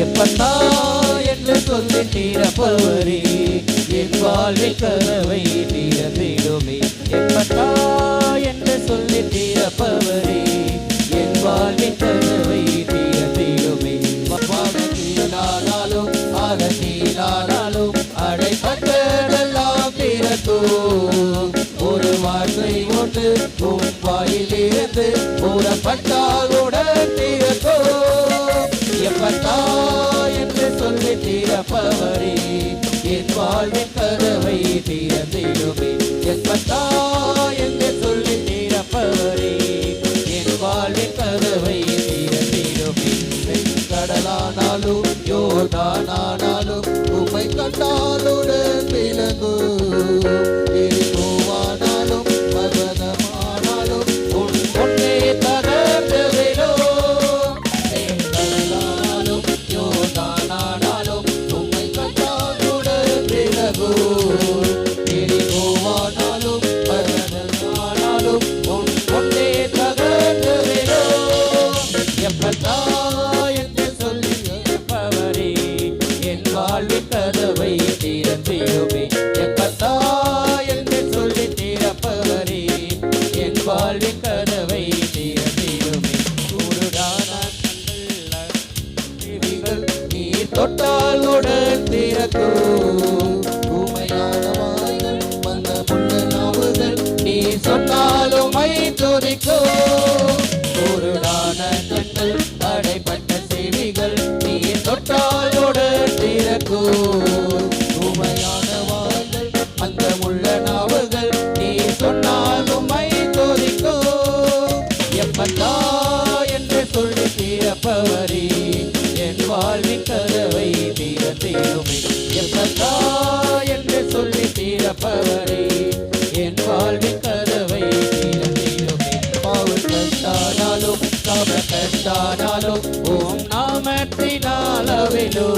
எப்பத்தா என்று சொல்லி தீரப்பவரே என் வாழ்வில் கதவை தீரத்திடுமே எப்பத்தா என்று சொல்லி தீரப்பவரே என் வாழ்வின் கதவை தீரத்திடுமே வானத்தினானாலும் அகத்தினானாலும் அடைப்பட்டதெல்லாம் திறக்கும் ஒரு வார்த்தை ஒன்று உன் வாயிலிருந்து கூறப்பட்டால் உடன் கடலானாலும் யோர்தானானாலும் உமை கண்டாலுடன் வாழ்வின் கதவை திறந்திடுமே எப்பத்தா என்று சொல்லி திறப்பவரே என் வாழ்வின் கதவை திறந்திடுமே குருடான கண்கள் செவிகள் நீ தொட்டால் உடன் திறக்கும். ஊமையான வாய்கள் மந்தமுள்ள நாவுகள் நீ சொன்னாலும் மை துதிக்கும். எப்பத்தா என்று சொல்லி தீரப்பவரே என் வாழ்வின் கதவை தீரத்திடுமே எப்பத்தா என்று சொல்லி தீரப்பவரே என் வாழ்வின் கதவை தீரத்திடுமே பாவல் கஷ்டானாலும் கவ கஷ்டானாலும் ஓம் நாமத்தினாலவிலோ